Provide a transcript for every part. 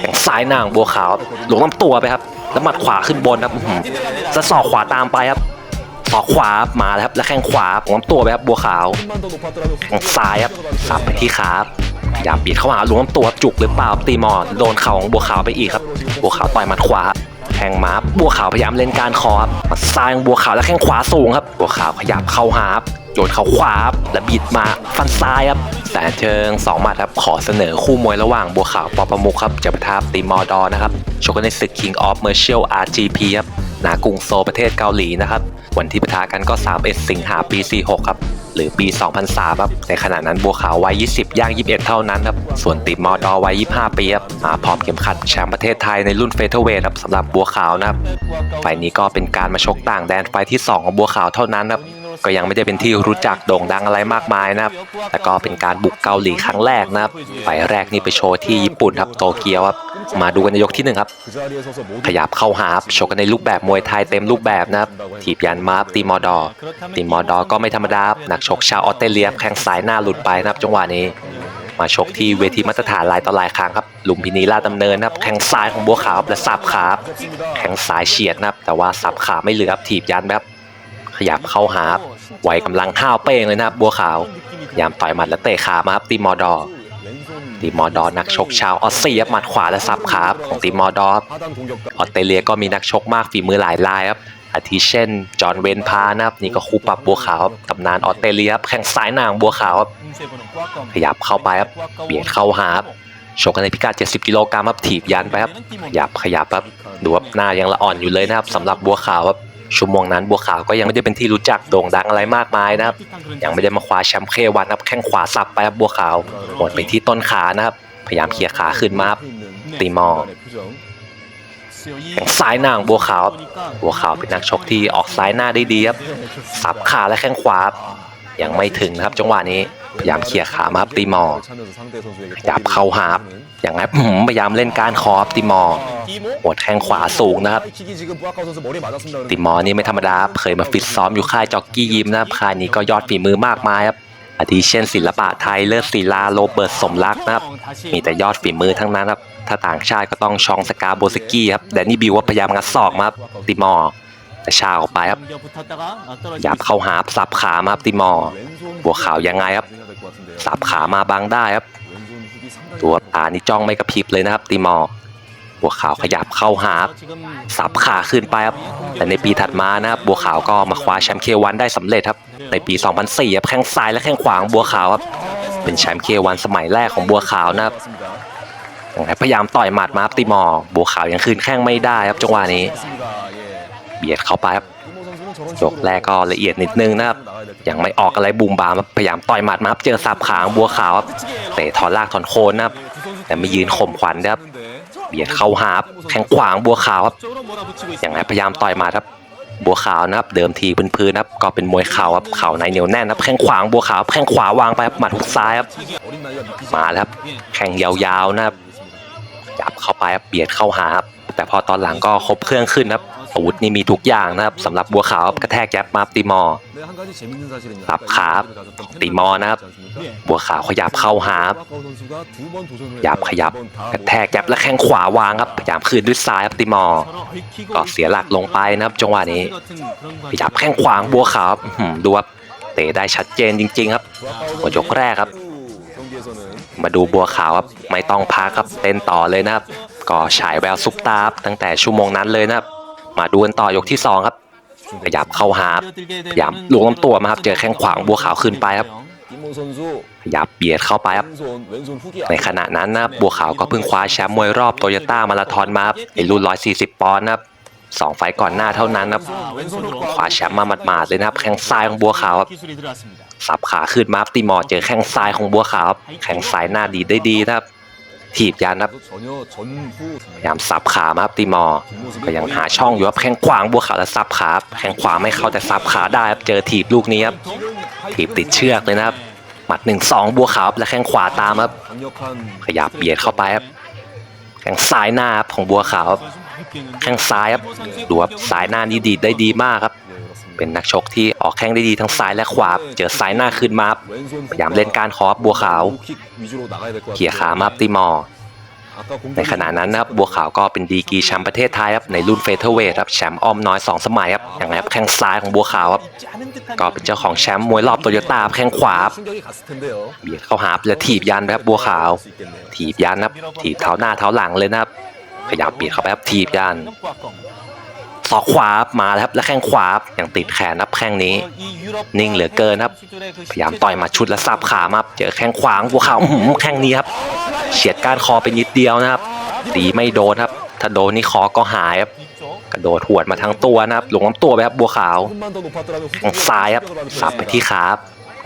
แข้งซ้ายนางบัวขาวหลวงลำตัวไปครับ แล้วหมัดขวาขึ้นบนครับอื้อหือจะสอกขวาตามไปครับสอกขวามาแล้วครับ แล้วแข้งขวาหลวงลำตัวไปครับ บัวขาวข้งซ้ายครับสับไปที่ขาครับพยายามบีดเข้าหาหลวงลำตัวจุกหรือเปล่าตีหมอโดนเข่าของบัวขาวไปอีกครับ บัวขาวต่อยหมัดขวาแข้งมาบัวขาวพยายามเล่นการคอครับมัดซ้ายของบัวขาวแล้วแข้งขวาสูงครับ บัวขาวขยับเข้าหาครับ โยนเข่าขวาบแล้วบิดมาฟันซ้ายครับแต่เชิงสองหมัดครับขอเสนอคู่มวยระหว่างบัวขาวปอประมุขครับจะประทะตีมอดอนะครับชกกันในศึก King of Martial RGP ครับณกรุงโซลประเทศเกาหลีนะครับ วันที่ปะทะกันก็ 31 สิงหาปี 46 ครับ หรือปี 2003 ครับ ในขณะนั้นบัวขาววัย 20 ย่าง 21 เท่านั้นครับ ส่วนติมอดอวัย 25 ปีครับ มาพร้อมเข็มขัดแชมป์ประเทศไทยในรุ่นเฟเธอร์เวทครับสำหรับบัวขาวนะครับ ไฟล์นี้ก็เป็นการมาชกต่างแดนไฟที่ 2 ของบัวขาวเท่านั้นครับ ก็ยังไม่ได้เป็นที่รู้จักโด่งดังอะไรมากมายนะครับ แต่ก็เป็นการบุกเกาหลีครั้งแรกนะครับไฟแรกนี่ไปโชว์ที่ญี่ปุ่นครับโตเกียวครับมาดูกันในยกที่หนึ่งครับขยับเข้าหาครับชกกันในรูปแบบมวยไทยเต็มรูปแบบนะครับถีบยันมาครับตีมอดอตีมอดอก็ไม่ธรรมดาครับนักชกชาวออสเตรเลียแข้งซ้ายหน้าหลุดไปนะครับจังหวะนี้มาชกที่เวทีมาตรฐานหลายต่อหลายครั้งครับลุมพินีลาดำเนินนะครับแข้งซ้ายของบัวขาวและสับขาแข้งซ้ายเฉียดนะครับแต่ว่าสับขาไม่เหลือครับถีบยันแบบ ขยับเข้าหาไหวกำลังห้าวเป้งเลยนะครับบัวขาว ยามต่อยหมัดและเตะขามาครับตีมอดอตีมอดอนักชกชาวออสเตรเลียครับหมัดขวาและสับขาของตีมอดอรับออสเตรเลียก็มีนักชกมากฝีมือหลายรายครับอาทิเช่น จอห์นเวนพานะครับนี่ก็คู่ปรับบัวขาวกับตำนานออสเตรเลียครับแข้งซ้ายนางบัวขาว ขยับเข้าไปครับเบียดเข้าหาชกกันในพิกัด 70 กิโลกรัมครับถีบยันไปครับขยับขยับครับดูว่าหน้ายังละอ่อนอยู่เลยนะครับสำหรับบัวขาวครับ ชั่วโมงนั้นบัวขาวก็ยังไม่ได้เป็นที่รู้จักโด่งดังอะไรมากมายนะครับ ยังไม่ได้มาคว้าแชมป์เควันครับแข้งขวาสับไปครับบัวขาวหมดไปที่ต้นขานะครับ พยายามเคลียร์ขาขึ้นมาครับตีมอแข้งซ้ายหน้าของบัวขาวครับบัวขาวเป็นนักชกที่ออกซ้ายหน้าได้ดีครับ สับขาและแข้งขวาครับยังไม่ถึงนะครับจังหวะนี้ พยายามเคลียร์ขามาครับตีมอขยับเข้าหาบอย่างไรอื้อหือพยายามเล่นการคอครับตีมอร์หัวแข้งขวาสูงนะครับ ติมอร์นี่ไม่ธรรมดาเคยมาฟิตซ้อมอยู่ค่ายจ็อกกี้ยิมนะครับค่ายนี้ก็ยอดฝีมือมากมายครับอาทิเช่นศิลปะไทยเลิศศิลาโรเบิร์ตสมรักนะครับ มีแต่ยอดฝีมือทั้งนั้นครับถ้าต่างชาติก็ต้องชองสกาโบสกี้ครับแดนนี่บิวว่าพยายามงัดศอกมาติมอร์ แต่ชาออกไปครับ หยับเข้าหาสับขามาครับติมอร์บัวขาวยังไงครับ สับขามาบังได้ครับ ตัวตานี่จ้องไม่กระพริบเลยนะครับ ติมอร์บัวขาวขยับเข้าหาครับสับขาขึ้นไปครับ แต่ในปีถัดมานะครับบัวขาวก็มาคว้าแชมป์เควันได้สำเร็จครับ ในปี 2004ครับแข้งซ้ายและแข้งขวาของบัวขาวครับ เป็นแชมป์เควันสมัยแรกของบัวขาวนะครับยังไงพยายามต่อยหมัดมาครับตีมอบัวขาวยังคืนแข้งไม่ได้ครับจังหวะนี้ เบียดเข้าไปครับยกแรกก็ละเอียดนิดนึงนะครับ ยังไม่ออกอะไรบูมบามครับพยายามต่อยหมัดมาครับเจอสับขางบัวขาวครับเตะถอนลากถอนโคนนะครับ แต่ไม่ยืนข่มขวัญนะครับ เบียดเข้าหาครับแข้งขวางบัวขาวครับอย่างไรพยายามต่อยหมาครับ บัวขาวนะครับ เดิมทีพื้นๆนะครับ ก็เป็นมวยเข่าครับเข่าในเหนียวแน่นนะครับแข้งขวางบัวขาวแข้งขวาวางไปครับหมัดหุกซ้ายครับมาแล้วครับแข้งยาวๆนะครับจับเข้าไปครับเบียดเข้าหาครับแต่พอตอนหลังก็ครบเครื่องขึ้นครับ อาวุธนี่มีทุกอย่างนะครับสำหรับบัวขาวครับกระแทกยับมาตีมอรับขาตีมอนะครับ บัวขาวขยับเข้าหาครับยับขยับกระแทกยับและแข้งขวาวางครับพยายามคืนด้วยซ้ายครับตีมอก็เสียหลักลงไปนะครับจังหวะนี้ขยับแข้งขวางบัวขาวครับอื้อหือดูครับเตะได้ชัดเจนจริง ๆ ครับหัวยกแรกครับ มาดูบัวขาวครับไม่ต้องพักครับเต้นต่อเลยนะครับ ก็ฉายแววซุปตาครับตั้งแต่ชั่วโมงนั้นเลยนะครับ มาดูกันต่อยกที่สองครับขยับเข้าหาครับพยายามหลวงลำตัวมาครับเจอแข้งขวางบัวขาวขึ้นไปครับขยับเบียดเข้าไปครับ ในขณะนั้นนะบัวขาวก็เพิ่งคว้าแชมป์มวยรอบโตโยต้ามาราธอนมาครับในรุ่น 140 ปอนด์นะครับสองไฟล์ก่อนหน้าเท่านั้นนะครับคว้าแชมป์มาหมาดๆเลยนะครับแข้งซ้ายของบัวขาวครับสับขาขึ้นมาครับตีหมอเจอแข้งซ้ายของบัวขาวครับแข้งซ้ายหน้าดีได้ดีนะครับ ถีบยันครับพยายามสับขามาครับตีหมอ ก็ยังหาช่องอยู่ครับแข้งขวางบัวขาวแล้วสับขาครับแข้งขวาไม่เข้าแต่สับขาได้ครับเจอถีบลูกนี้ครับถีบติดเชือกเลยนะครับหมัดหนึ่งสองบัวขาวครับและแข้งขวาตามครับ ขยับเบียดเข้าไปครับแข้งซ้ายหน้าครับของบัวขาวครับแข้งซ้ายครับดูครับซ้ายหน้านี่ดีดได้ดีมากครับ เป็นนักชกที่ออกแข้งได้ดีทั้งซ้ายและขวาเจอซ้ายหน้าขึ้นมาบพยายามเล่นการคอรับบัวขาวเขี่ยขามาบตีหมอในขณะนั้นนะครับบัวขาวก็เป็นดีกีแชมป์ประเทศไทยครับในรุ่นเฟเธอร์เวทครับแชมป์อ้อมน้อย 2 สมัยครับอย่างไรครับแข้งซ้ายของบัวขาวครับก็เป็นเจ้าของแชมป์มวยรอบโตโยต้าแข้งขวาเบียดเข้าหาและถีบยันไปครับบัวขาว ถีบยันครับถีบเท้าหน้าเท้าหลังเลยนะครับพยายามเบียดเข้าไปครับถีบยัน ศอกขวามาแล้วครับ และแข้งขวาอย่างติดแขนนับแข้งนี้ นิ่งเหลือเกินครับ พยายามต่อยมาชุดและสับขามาเจอแข้งขวางบัวขาวแข้งนี้ครับเฉียดก้านคอไปนิดเดียวนะครับตีไม่โดนครับ ถ้าโดนนี่คอก็หายครับกระโดดหวดมาทั้งตัวนะครับ หลงลำตัวไปครับบัวขาวทางซ้ายครับสับไปที่ขา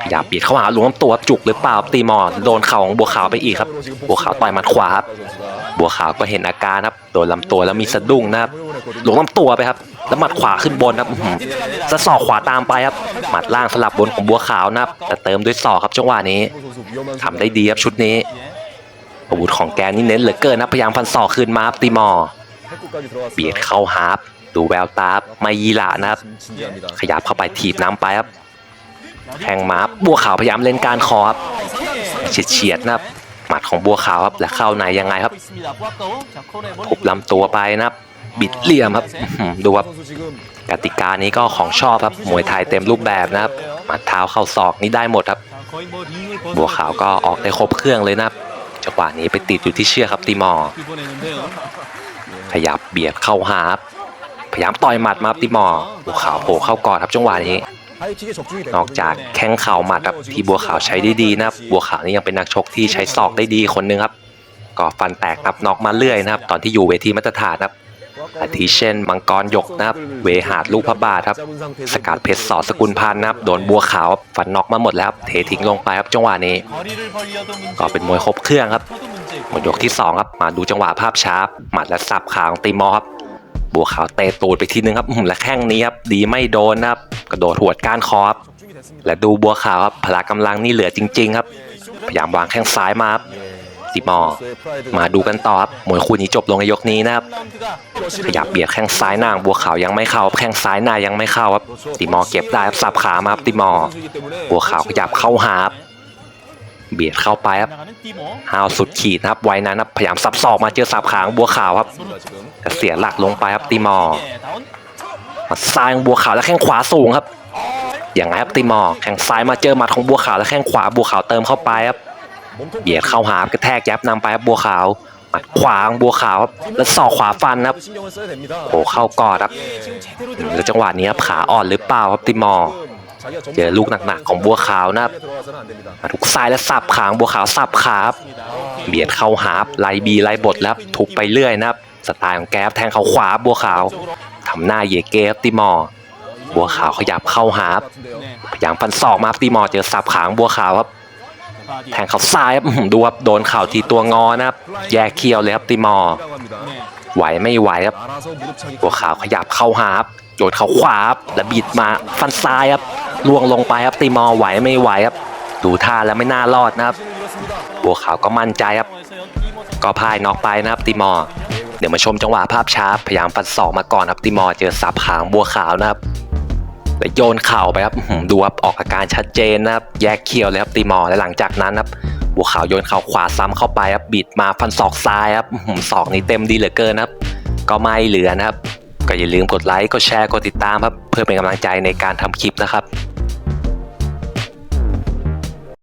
ครับพยายามบีดเข้าหาหลงลำตัวจุกหรือเปล่าครับตีมอโดนเข่าของบัวขาวไปอีกครับ บัวขาวต่อยมัดขวาครับบัวขาวก็เห็นอาการครับโดนลำตัวแล้วมีสะดุ้งนะครับหลงลำตัวไปครับ แล้วหมัดขวาขึ้นบนครับอื้อหือจะศอกขวาตามไปครับหมัดล่างสลับบนของบัวขาวนะครับ แต่เติมด้วยศอกครับจังหวะนี้ทำได้ดีครับชุดนี้อาวุธของแกนี่เน้นเหลือเกินนะพยายามฟันศอกคืนมาครับตีมอเบียดเข้าหารับดูแววตับไม่ยีหละนะครับ ขยับเข้าไปถีบน้ำไปครับ แทงมารับบัวขาวพยายามเล่นการคอครับเฉียดเฉียดๆนะครับหมัดของบัวขาวครับและเข้าในยังไงครับทุบลำตัวไปนะครับบิดเหลี่ยมครับดูครับกติกานี้ก็ของชอบครับมวยไทยเต็มรูปแบบนะครับหมัดเท้าเข้าศอกนี่ได้หมดครับ บัวขาวก็ออกได้ครบเครื่องเลยนะครับจังหวะนี้ไปติดอยู่ที่เชือกครับตีมอ ขยับเบียดเข้าหาครับพยายามต่อยหมัดมาตีมอบัวขาวโผล่เข้ากอดครับจังหวะนี้ นอกจากแข้งเข่าหมัดครับที่บัวขาวใช้ได้ดีนะครับบัวขาวนี่ยังเป็นนักชกที่ใช้ศอกได้ดีคนหนึงครับก็ฟันแตกนับน็อกมาเรื่อยนะครับ ตอนที่อยู่เวทีมาตรฐานนะครับอาทิเช่น มังกรหยกนะครับ เวหาดลูกพระบาทครับ สกัดเพชรสอสกุลพันธ์นะครับ โดนบัวขาวฟันน็อกมาหมดแล้วครับ เททิ้งลงไปครับจังหวะนี้ ก็เป็นมวยครบเครื่องครับ หมดยกที่สองครับ มาดูจังหวะภาพช้าหมัดและสับขาของตีมอครับ บัวขาวเตะตูดไปทีนึงครับและแข้งนี้ครับดีไม่โดนนะครับกระโดดหวดก้านคอครับและดูบัวขาวครับพละกำลังนี่เหลือจริง ๆ ครับ พยายามวางแข้งซ้ายมาครับตีมอมาดูกันต่อครับมวยคู่นี้จบลงในยกนี้นะครับขยับเบียดแข้งซ้ายหน้าบัวขาวยังไม่เข้าแข้งซ้ายหน้ายังไม่เข้าครับตีมอเก็บได้ครับสับขามาครับตีมอบัวขาวขยับเข้าหาครับ เบียดเข้าไปครับห้าวสุดขีดนะครับไว้นั้นครับพยายามสับศอกมาเจอสับขางบัวขาวครับแต่เสียหลักลงไปครับตีมอมาซ้ายของบัวขาวแล้วแข้งขวาสูงครับอย่างไรครับตีมอแข้งซ้ายมาเจอหมัดของบัวขาวแล้วแข้งขวาบัวขาวเติมเข้าไปครับเบียดเข้าหากระแทกยับนำไปครับบัวขาวหมัดขวาของบัวขาวครับแล้วศอกขวาฟันครับโอ้เข้ากอดครับแล้วจังหวะนี้ครับขาอ่อนหรือเปล่าครับตีมอ เจอลูกหนักๆของบัวขาวนะครับมาทุกซ้ายและสับขางบัวขาวสับขาครับเบียดเข้าหาบไล่บีไล่บทแล้วทุบไปเรื่อยนะครับสไตล์ของแก๊บแทงเขาขวาบัวขาวทำหน้าเยเกฟติมอร์บัวขาวขยับเข้าหาบพยายามฟันศอกมาติมอร์เจอสับขางบัวขาวครับแทงเขาซ้ายครับดูครับโดนเข่าทีตัวงอนะครับ แยกเคี้ยวเลยครับติมอร์ ไหวไม่ไหวครับบัวขาวขยับเข้าหารับโยนเขาขวารับแล้วบิดมาฟันซ้ายครับล่วงลงไปครับตีมอไหวไม่ไหวครับดูท่าแล้วไม่น่ารอดนะครับบัวขาวก็มั่นใจครับ ก็พ่ายน็อกไปนะครับตีมอ เดี๋ยวมาชมจังหวะภาพช้าพยายามฟันศอกมาก่อนครับตีมอเจอสับหางบัวขาวนะครับแล้วโยนเข่าไปครับดูครับออกอาการชัดเจนนะครับ แยกเคี้ยวเลยครับตีมอและหลังจากนั้นครับ บัวขาวโยนเข่าขวาซ้ำเข้าไปครับบิดมาฟันศอกซ้ายครับหือศอกนี้เต็มดีเหลือเกินครับ ก็ไม่เหลือนะครับ ก็อย่าลืมกดไลค์กดแชร์กดติดตามครับ เพื่อเป็นกำลังใจในการทำคลิปนะครับ